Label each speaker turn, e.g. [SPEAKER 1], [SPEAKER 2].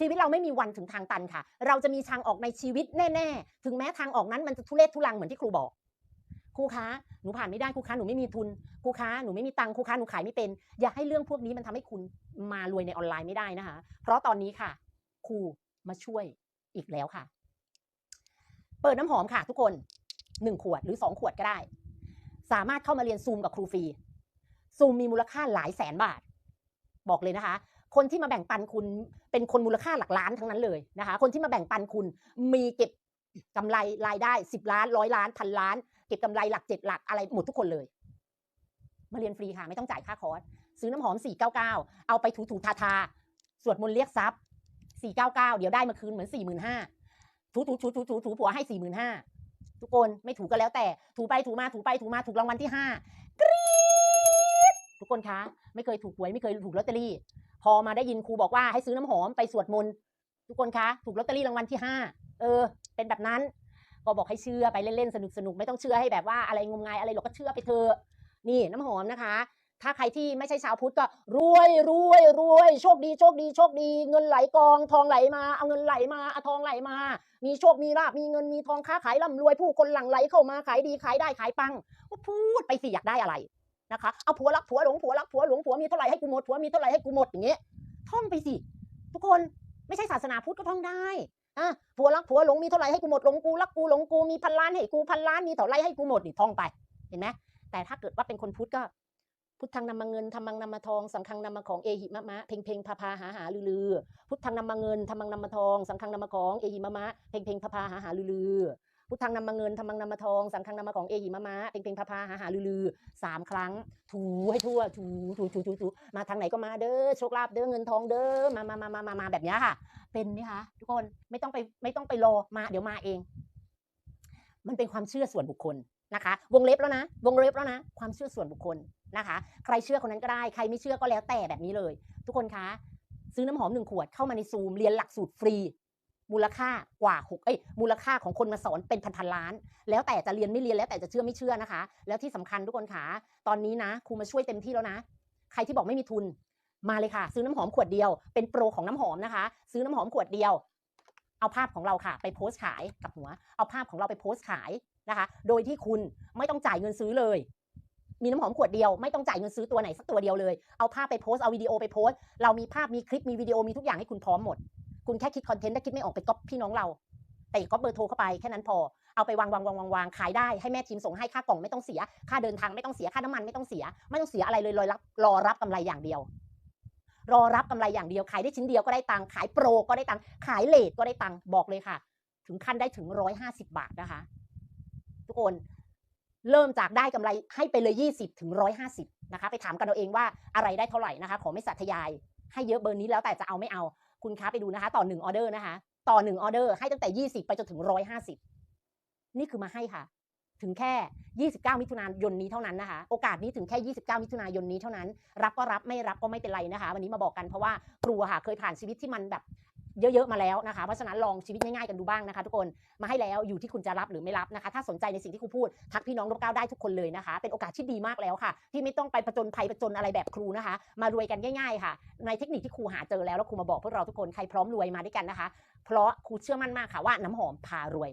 [SPEAKER 1] ชีวิตเราไม่มีวันถึงทางตันค่ะ เราจะมีทางออกในชีวิตแน่ ๆ ถึงแม้ทางออกนั้นมันจะทุเรศทุลังเหมือนที่ครูบอกครูคะหนูผ่านไม่ได้ครูคะหนูไม่มีทุนครูคะหนูไม่มีตังค์ครูคะหนูขายไม่เป็น อย่าให้เรื่องพวกนี้มันทำให้คุณมารวยในออนไลน์ไม่ได้นะคะ เพราะตอนนี้ค่ะครูมาช่วยอีกแล้วค่ะ เปิดน้ำหอมค่ะ ทุกคนหนึ่งขวดหรือสองขวดก็ได้ สามารถเข้ามาเรียนซูมกับครูฟรีซูมมีมูลค่าหลายแสนบาท บอกเลยนะคะ คนที่มาแบ่งปันคุณเป็นคนมูลค่าหลักล้านทั้งนั้นเลยนะคะ คนที่มาแบ่งปันคุณมีเก็บกำไรรายได้สิบล้านร้อยล้านพันล้าน เก็บกำไรหลักเจ็ดหลักอะไรหมดทุกคนเลย มาเรียนฟรีค่ะไม่ต้องจ่ายค่าคอร์สซื้อน้ำหอม 499 เอาไปถูถูทาทาสวดมนต์เรียกทรัพย์ 499 เดี๋ยวได้มาคืนเหมือน 45,000ถูถูถูถูถูถูผัวให้ 45,000 ทุกคนไม่ถูก็แล้วแต่ถูไปถูมาถูไปถูมาถูรางวัลที่5กรี๊ดทุกคนคะ ไม่เคยถูกหวยไม่เคยถูกลอตเตอรี่ พอมาได้ยินครูบอกว่าให้ซื้อน้ำหอมไปสวดมนต์ทุกคนคะ ถูกลอตเตอรี่รางวัลที่5เออ เป็นแบบนั้น ก็บอกให้เชื่อไปเล่นๆสนุกๆไม่ต้องเชื่อให้แบบว่าอะไรงมงายอะไรหรอกก็เชื่อไปเถอะนี่น้ำหอมนะคะ ถ้าใครที่ไม่ใช่ชาวพุทธก็รวยรวยรวยโชคดีโชคดีโชคดี เงินไหลกองทองไหลมาเอาเงินไหลมาเอาทองไหลมา มีโชคมีลาบมีเงินมีทองค้าขายร่ำรวยผู้คนหลั่งไหลเข้ามาขายดีขายได้ขายปังก็พูดไปสิอยากได้อะไรนะคะเอาผัวรักผัวหลงผัวรักผัว ดผัวมีเท่าไหร่ให้กูหมดอย่างเงี้ยท่องไปสิ ทุกคนไม่ใช่ศาสนาพุทธก็ท่องได้อะผัวรักผัวหลงมีเท่าไหร่ให้กูหมดหลงกูรักกูหลงกูมีพันล้านให้กูพันล้านมีเท่าไหร่ให้กูหมดนี่ท่องไปเห็นไหมแต่ถ้าเกิดว่าเป็นคนพุทธก็พุทธังนำมาเงินธรรมังนำมาทอง สังฆังนำมาของเอหิมะมะเพ่งเพ่งพาพาหาหาลือลือพุทธังนำมาเงินธรรมังนำมาทอง สังฆังนำมาของเอหิมะมะเพ่งเพ่งพาพาหาหาลือลือ พุทธังนำมาเงินธรรมังนำมาทองสังฆังนำมาของเอหิมะมะเพ่งเพ่งพาพาหาหาลือสามครั้ง ถูให้ทั่วถูถูถูถูถูมาทางไหนก็มาเด้อโชคลาภเด้อเงินทองเด้อมามามามามามาแบบนี้ค่ะ เป็นไหมคะทุกคนไม่ต้องไปไม่ต้องไปรอมาเดี๋ยวมาเอง มันเป็นความเชื่อส่วนบุคคลนะคะ วงเล็บแล้วนะ วงเล็บแล้วนะ ความเชื่อส่วนบุคคลนะคะ ใครเชื่อคนนั้นก็ได้ใครไม่เชื่อก็แล้วแต่แบบนี้เลย ทุกคนคะซื้อน้ำหอมหนึ่งขวดเข้ามาในซูมเรียนหลักสูตรฟรี มูลค่ากว่าหกเอ้ยมูลค่าของคนมาสอนเป็นพันๆล้าน แล้วแต่จะเรียนไม่เรียนแล้วแต่จะเชื่อไม่เชื่อนะคะ แล้วที่สำคัญทุกคนคะตอนนี้นะครูมาช่วยเต็มที่แล้วนะ ใครที่บอกไม่มีทุนมาเลยค่ะ ซื้อน้ำหอมขวดเดียวเป็นโปรของน้ำหอมนะคะ ซื้อน้ำหอมขวดเดียว เอาภาพของเราค่ะ ไปโพสต์ขายกับหัว เอาภาพของเราไปโพสต์ขายนะคะ โดยที่คุณไม่ต้องจ่ายเงินซื้อเลยมีน้ำหอมขวดเดียวไม่ต้องจ่ายเงินซื้อตัวไหนสักตัวเดียวเลย เอาภาพไปโพสต์เอาวิดีโอไปโพสต์เรามีภาพมีคลิปมีวิดีโอมีทุกอย่างให้คุณพร้อมหมด คุณแค่คิดคอนเทนต์ถ้าคิดไม่ออกไปก๊อปพี่น้องเรา แต่ก็เบอร์โทรเข้าไปแค่นั้นพอเอาไปวางวางวางวางวางขายได้ให้แม่ทีมส่งให้ค่ากล่องไม่ต้องเสีย ค่าเดินทางไม่ต้องเสียค่าน้ำมันไม่ต้องเสีย ไม่ต้องเสียอะไรเลยรอรับรอรับกำไรอย่างเดียว รอรับกำไรอย่างเดียวขายได้ชิ้นเดียวก็ได้ตังค์ขายโปรก็ได้ตังค์ขายเลทก็ได้ตังค์บอกเลยค่ะ ถึงขั้นได้ถึงร้อยห้าสิบบาทนะคะ ทุกคนเริ่มจากได้กำไรให้ไปเลยยี่สิบถึงร้อยห้าสิบนะคะ ไปถามกันเอาเองว่าอะไรได้เท่าไหร่นะคะ ขอไม่สัตยาย ให้เยอะเบอร์นี้แล้วแต่จะเอาไม่เอา คุณค้าไปดูนะคะ ต่อหนึ่งออเดอร์นะคะ ต่อหนึ่งออเดอร์ให้ตั้งแต่ยี่สิบไปจนถึงร้อยห้าสิบนี่คือมาให้ค่ะ ถึงแค่ 29 มิถุนายนนี้เท่านั้นนะคะ โอกาสนี้ถึงแค่ 29 มิถุนายนนี้เท่านั้น รับก็รับไม่รับก็ไม่เป็นไรนะคะ วันนี้มาบอกกันเพราะว่าครูค่ะเคยผ่านชีวิตที่มันแบบ เยอะๆมาแล้วนะคะ เพราะฉะนั้นลองชีวิตง่ายๆกันดูบ้างนะคะ ทุกคนมาให้แล้วอยู่ที่คุณจะรับหรือไม่รับนะคะ ถ้าสนใจในสิ่งที่ครูพูดทักพี่น้องรบก้าวได้ทุกคนเลยนะคะ เป็นโอกาสที่ดีมากแล้วค่ะ ที่ไม่ต้องไปประจนภัยประจนอะไรแบบครูนะคะ มารวยกันง่าย ๆ ค่ะ ในเทคนิคที่ครูหาเจอแล้วแล้วครูมาบอกพวกเราทุกคนใครพร้อมรวยมาด้วยกันนะคะ เพราะครูเชื่อมั่นมากค่ะว่าน้ำหอมพารวย